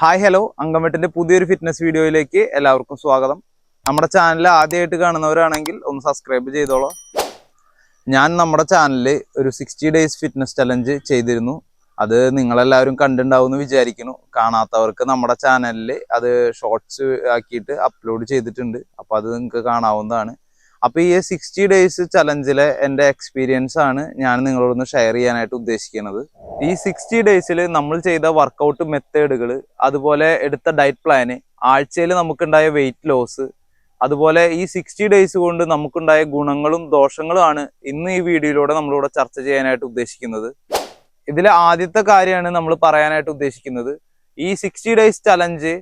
Hi hello. അങ്കമെട്ടിന്റെ പുതിയൊരു fitness വീഡിയോയിലേക്ക് എല്ലാവർക്കും സ്വാഗതം. നമ്മുടെ ചാനൽ ആദ്യമായിട്ട് കാണുന്നവരാണെങ്കിൽ ഒന്ന് സബ്സ്ക്രൈബ് ചെയ്തോളൂ. ഞാൻ നമ്മുടെ ചാനലിൽ ഒരു സിക്സ്റ്റി ഡേയ്സ് ഫിറ്റ്നസ് ചലഞ്ച് ചെയ്തിരുന്നു. അത് നിങ്ങളെല്ലാവരും കണ്ടിട്ടുണ്ടാവും എന്ന് വിചാരിക്കുന്നു. കാണാത്തവർക്ക് നമ്മുടെ ചാനലിൽ അത് ഷോർട്സ് ആക്കിയിട്ട് അപ്ലോഡ് ചെയ്തിട്ടുണ്ട്. അപ്പോൾ അത് നിങ്ങൾക്ക് കാണാവുന്നതാണ്. അപ്പോൾ ഈ സിക്സ്റ്റി ഡേയ്സ് ചലഞ്ചിലെ എന്റെ എക്സ്പീരിയൻസ് ആണ് ഞാൻ നിങ്ങളോടൊന്ന് ഷെയർ ചെയ്യാനായിട്ട് ഉദ്ദേശിക്കുന്നത്. ഈ സിക്സ്റ്റി ഡേയ്സിൽ നമ്മൾ ചെയ്ത വർക്കൗട്ട് മെത്തേഡുകൾ അതുപോലെ എടുത്ത ഡയറ്റ് പ്ലാന് ആഴ്ചയിൽ നമുക്കുണ്ടായ വെയിറ്റ് ലോസ് അതുപോലെ ഈ സിക്സ്റ്റി ഡേയ്സ് കൊണ്ട് നമുക്കുണ്ടായ ഗുണങ്ങളും ദോഷങ്ങളുമാണ് ഇന്ന് ഈ വീഡിയോയിലൂടെ നമ്മളിവിടെ ചർച്ച ചെയ്യാനായിട്ട് ഉദ്ദേശിക്കുന്നത്. ഇതിലെ ആദ്യത്തെ കാര്യമാണ് നമ്മൾ പറയാനായിട്ട് ഉദ്ദേശിക്കുന്നത്. ഈ സിക്സ്റ്റി ഡേയ്സ് ചലഞ്ച്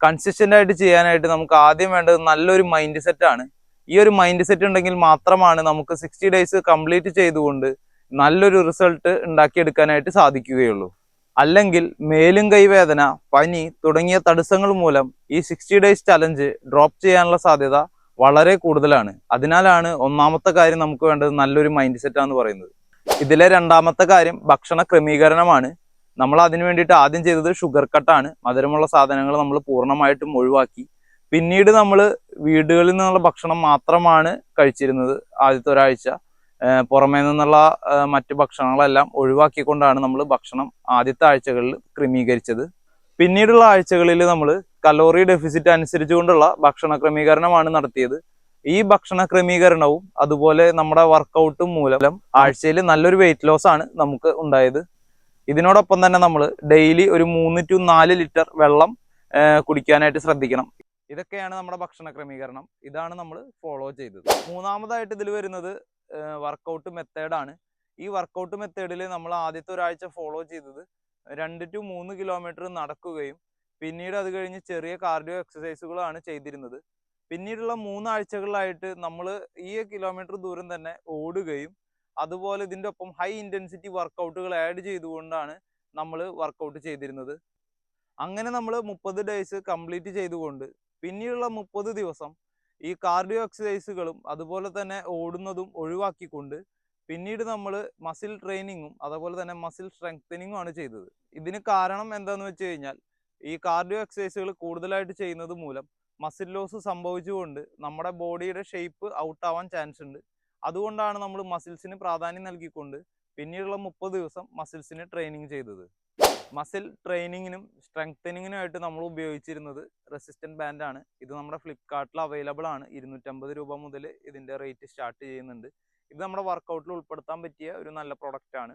കൺസിസ്റ്റന്റ് ആയിട്ട് ചെയ്യാനായിട്ട് നമുക്ക് ആദ്യം വേണ്ടത് നല്ലൊരു മൈൻഡ് സെറ്റ് ആണ്. ഈ ഒരു മൈൻഡ് സെറ്റ് ഉണ്ടെങ്കിൽ മാത്രമാണ് നമുക്ക് സിക്സ്റ്റി ഡേയ്സ് കംപ്ലീറ്റ് ചെയ്തുകൊണ്ട് നല്ലൊരു റിസൾട്ട് ഉണ്ടാക്കിയെടുക്കാനായിട്ട് സാധിക്കുകയുള്ളൂ. അല്ലെങ്കിൽ മേലും കൈവേദന പനി തുടങ്ങിയ തടസ്സങ്ങൾ മൂലം ഈ സിക്സ്റ്റി ഡേയ്സ് ചലഞ്ച് ഡ്രോപ്പ് ചെയ്യാനുള്ള സാധ്യത വളരെ കൂടുതലാണ്. അതിനാലാണ് ഒന്നാമത്തെ കാര്യം നമുക്ക് വേണ്ടത് നല്ലൊരു മൈൻഡ് സെറ്റാന്ന് പറയുന്നത്. ഇതിലെ രണ്ടാമത്തെ കാര്യം ഭക്ഷണ ക്രമീകരണമാണ്. നമ്മൾ അതിനു വേണ്ടിയിട്ട് ആദ്യം ചെയ്തത് ഷുഗർ കട്ടാണ് മധുരമുള്ള സാധനങ്ങൾ നമ്മൾ പൂർണമായിട്ടും ഒഴിവാക്കി. പിന്നീട് നമ്മൾ വീടുകളിൽ നിന്നുള്ള ഭക്ഷണം മാത്രമാണ് കഴിച്ചിരുന്നത് ആദ്യത്തെ ഒരാഴ്ച. പുറമേ നിന്നുള്ള മറ്റ് ഭക്ഷണങ്ങളെല്ലാം ഒഴിവാക്കിക്കൊണ്ടാണ് നമ്മൾ ഭക്ഷണം ആദ്യത്തെ ആഴ്ചകളിൽ ക്രമീകരിച്ചത്. പിന്നീടുള്ള ആഴ്ചകളിൽ നമ്മൾ കലോറി ഡെഫിസിറ്റ് അനുസരിച്ചുകൊണ്ടുള്ള ഭക്ഷണ ക്രമീകരണമാണ് നടത്തിയത്. ഈ ഭക്ഷണ ക്രമീകരണവും അതുപോലെ നമ്മുടെ വർക്കൗട്ടും മൂലം ആഴ്ചയിൽ നല്ലൊരു വെയിറ്റ് ലോസ് ആണ് നമുക്ക് ഉണ്ടായത്. ഇതിനോടൊപ്പം തന്നെ നമ്മൾ ഡെയിലി ഒരു മൂന്ന് ടു നാല് ലിറ്റർ വെള്ളം കുടിക്കാനായിട്ട് ശ്രദ്ധിക്കണം. ഇതൊക്കെയാണ് നമ്മുടെ ഭക്ഷണ ക്രമീകരണം. ഇതാണ് നമ്മൾ ഫോളോ ചെയ്തത്. മൂന്നാമതായിട്ട് ഇതിൽ വരുന്നത് വർക്കൗട്ട് മെത്തേഡാണ് ഈ വർക്കൗട്ട് മെത്തേഡിൽ നമ്മൾ ആദ്യത്തെ ഒരാഴ്ച ഫോളോ ചെയ്തത് രണ്ട് ടു മൂന്ന് കിലോമീറ്റർ നടക്കുകയും പിന്നീട് അത് കഴിഞ്ഞ് ചെറിയ കാർഡിയോ എക്സസൈസുകളാണ് ചെയ്തിരുന്നത്. പിന്നീടുള്ള മൂന്നാഴ്ചകളിലായിട്ട് നമ്മൾ ഈ കിലോമീറ്റർ ദൂരം തന്നെ ഓടുകയും അതുപോലെ ഇതിന്റെ ഒപ്പം ഹൈ ഇന്റൻസിറ്റി വർക്കൗട്ടുകൾ ആഡ് ചെയ്തുകൊണ്ടാണ് നമ്മൾ വർക്കൗട്ട് ചെയ്തിരുന്നത്. അങ്ങനെ നമ്മൾ മുപ്പത് ഡേയ്സ് കംപ്ലീറ്റ് ചെയ്തുകൊണ്ട് പിന്നീടുള്ള മുപ്പത് ദിവസം ഈ കാർഡിയോ എക്സസൈസുകളും അതുപോലെ തന്നെ ഓടുന്നതും ഒഴിവാക്കിക്കൊണ്ട് പിന്നീട് നമ്മൾ മസിൽ ട്രെയിനിങ്ങും അതുപോലെ തന്നെ മസിൽ സ്ട്രെങ്തനിങ്ങും ആണ് ചെയ്തത്. ഇതിന് കാരണം എന്താന്ന് വെച്ച് കഴിഞ്ഞാൽ ഈ കാർഡിയോ എക്സസൈസുകൾ കൂടുതലായിട്ട് ചെയ്യുന്നത് മൂലം മസിൽ ലോസ് സംഭവിച്ചുകൊണ്ട് നമ്മുടെ ബോഡിയുടെ ഷേപ്പ് ഔട്ട് ആവാൻ ചാൻസ് ഉണ്ട്. അതുകൊണ്ടാണ് നമ്മൾ മസിൽസിന് പ്രാധാന്യം നൽകിക്കൊണ്ട് പിന്നീടുള്ള മുപ്പത് ദിവസം മസിൽസിന് ട്രെയിനിങ് ചെയ്തത്. മസിൽ ട്രെയിനിങ്ങിനും സ്ട്രെങ്തനിങ്ങിനുമായിട്ട് നമ്മൾ ഉപയോഗിച്ചിരുന്നത് റെസിസ്റ്റന്റ് ബാൻഡാണ് ഇത് നമ്മുടെ ഫ്ലിപ്കാർട്ടിൽ അവൈലബിൾ ആണ്. ഇരുന്നൂറ്റമ്പത് രൂപ മുതൽ ഇതിന്റെ റേറ്റ് സ്റ്റാർട്ട് ചെയ്യുന്നുണ്ട്. ഇത് നമ്മുടെ വർക്കൗട്ടിൽ ഉൾപ്പെടുത്താൻ പറ്റിയ ഒരു നല്ല പ്രൊഡക്റ്റ് ആണ്.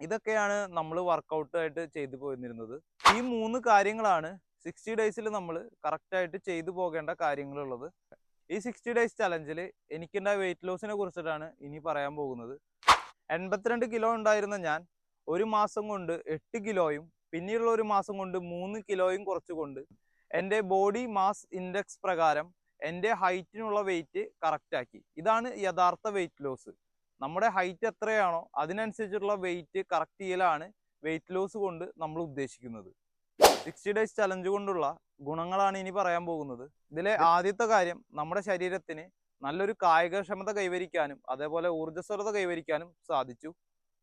ഇതൊക്കെയാണ് നമ്മൾ വർക്കൗട്ടായിട്ട് ചെയ്തു പോയിരുന്നത് ഈ മൂന്ന് കാര്യങ്ങളാണ് സിക്സ്റ്റി ഡേയ്സിൽ നമ്മൾ കറക്റ്റായിട്ട് ചെയ്തു പോകേണ്ട കാര്യങ്ങളുള്ളത്. ഈ സിക്സ്റ്റി ഡേയ്സ് ചലഞ്ചിൽ എനിക്കുണ്ടായ വെയിറ്റ് ലോസിനെ കുറിച്ചിട്ടാണ് ഇനി പറയാൻ പോകുന്നത്. എൺപത്തിരണ്ട് കിലോ ഉണ്ടായിരുന്ന ഞാൻ ഒരു മാസം കൊണ്ട് എട്ട് കിലോയും പിന്നീടുള്ള ഒരു മാസം കൊണ്ട് മൂന്ന് കിലോയും കുറച്ചുകൊണ്ട് എന്റെ ബോഡി മാസ് ഇൻഡെക്സ് പ്രകാരം എന്റെ ഹൈറ്റിനുള്ള വെയിറ്റ് കറക്റ്റാക്കി ഇതാണ് യഥാർത്ഥ വെയിറ്റ് ലോസ് നമ്മുടെ ഹൈറ്റ് എത്രയാണോ അതിനനുസരിച്ചിട്ടുള്ള വെയിറ്റ് കറക്റ്റ് ചെയ്യലാണ് വെയിറ്റ് ലോസ് കൊണ്ട് നമ്മൾ ഉദ്ദേശിക്കുന്നത്. സിക്സ്റ്റി ഡേയ്സ് ചലഞ്ച് കൊണ്ടുള്ള ഗുണങ്ങളാണ് ഇനി പറയാൻ പോകുന്നത്. ഇതിലെ ആദ്യത്തെ കാര്യം നമ്മുടെ ശരീരത്തിന് നല്ലൊരു കായികക്ഷമത കൈവരിക്കാനും അതേപോലെ ഊർജസ്വലത കൈവരിക്കാനും സാധിച്ചു.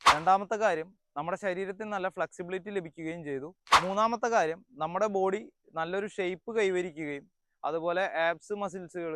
രണ്ടാമത്തെ കാര്യം നമ്മുടെ ശരീരത്തിന് നല്ല ഫ്ലെക്സിബിലിറ്റി ലഭിക്കുകയും ചെയ്തു. മൂന്നാമത്തെ കാര്യം നമ്മുടെ ബോഡി നല്ലൊരു ഷേപ്പ് കൈവരിക്കുകയും അതുപോലെ ആപ്സ് മസിൽസുകൾ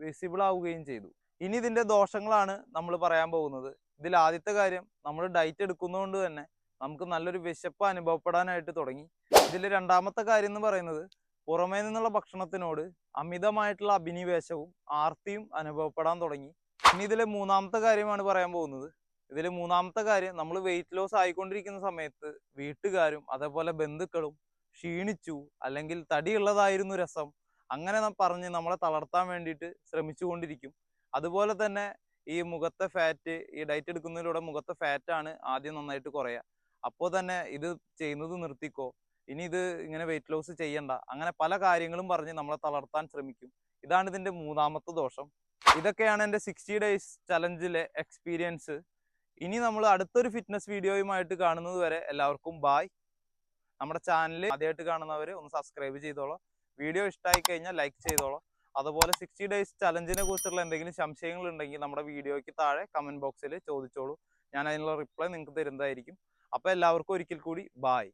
വിസിബിൾ ആവുകയും ചെയ്തു. ഇനി ഇതിന്റെ ദോഷങ്ങളാണ് നമ്മൾ പറയാൻ പോകുന്നത്. ഇതിൽ ആദ്യത്തെ കാര്യം നമ്മൾ ഡയറ്റ് എടുക്കുന്നതുകൊണ്ട് തന്നെ നമുക്ക് നല്ലൊരു വിശപ്പ് അനുഭവപ്പെടാനായിട്ട് തുടങ്ങി. ഇതിൽ രണ്ടാമത്തെ കാര്യം എന്ന് പറയുന്നത് പുറമേ നിന്നുള്ള ഭക്ഷണത്തിനോട് അമിതമായിട്ടുള്ള അഭിനിവേശവും ആർത്തിയും അനുഭവപ്പെടാൻ തുടങ്ങി. ഇനി ഇതിലെ മൂന്നാമത്തെ കാര്യമാണ് പറയാൻ പോകുന്നത് ഇതിൽ മൂന്നാമത്തെ കാര്യം നമ്മൾ വെയിറ്റ് ലോസ് ആയിക്കൊണ്ടിരിക്കുന്ന സമയത്ത് വീട്ടുകാരും അതേപോലെ ബന്ധുക്കളും ക്ഷീണിച്ചു അല്ലെങ്കിൽ തടിയുള്ളതായിരുന്നു രസം അങ്ങനെ പറഞ്ഞ് നമ്മളെ തളർത്താൻ വേണ്ടിയിട്ട് ശ്രമിച്ചുകൊണ്ടിരിക്കും. അതുപോലെ തന്നെ ഈ മുഖത്തെ ഫാറ്റ് ഈ ഡയറ്റ് എടുക്കുന്നതിലൂടെ മുഖത്തെ ഫാറ്റാണ് ആദ്യം നന്നായിട്ട് കുറയുക. അപ്പോൾ തന്നെ ഇത് ചെയ്യുന്നത് നിർത്തിക്കോ ഇനി ഇത് ഇങ്ങനെ വെയിറ്റ് ലോസ് ചെയ്യണ്ട അങ്ങനെ പല കാര്യങ്ങളും പറഞ്ഞ് നമ്മളെ തളർത്താൻ ശ്രമിക്കും. ഇതാണ് ഇതിന്റെ മൂന്നാമത്തെ ദോഷം. ഇതൊക്കെയാണ് എന്റെ സിക്സ്റ്റി ഡേയ്സ് ചലഞ്ചിലെ എക്സ്പീരിയൻസ് ഇനി നമ്മൾ അടുത്തൊരു ഫിറ്റ്നസ് വീഡിയോയുമായിട്ട് കാണുന്നത് വരെ എല്ലാവർക്കും ബായ് നമ്മുടെ ചാനൽ ആദ്യമായിട്ട് കാണുന്നവർ ഒന്ന് സബ്സ്ക്രൈബ് ചെയ്തോളൂ. വീഡിയോ ഇഷ്ടമായി കഴിഞ്ഞാൽ ലൈക്ക് ചെയ്തോളൂ. അതുപോലെ സിക്സ്റ്റി ഡേയ്സ് ചലഞ്ചിനെ കുറിച്ചുള്ള എന്തെങ്കിലും സംശയങ്ങൾ ഉണ്ടെങ്കിൽ നമ്മുടെ വീഡിയോയ്ക്ക് താഴെ കമന്റ് ബോക്സിൽ ചോദിച്ചോളൂ. ഞാൻ അതിനുള്ള റിപ്ലൈ നിങ്ങൾക്ക് തരുന്നതായിരിക്കും. അപ്പോൾ എല്ലാവർക്കും ഒരിക്കൽ കൂടി ബായ്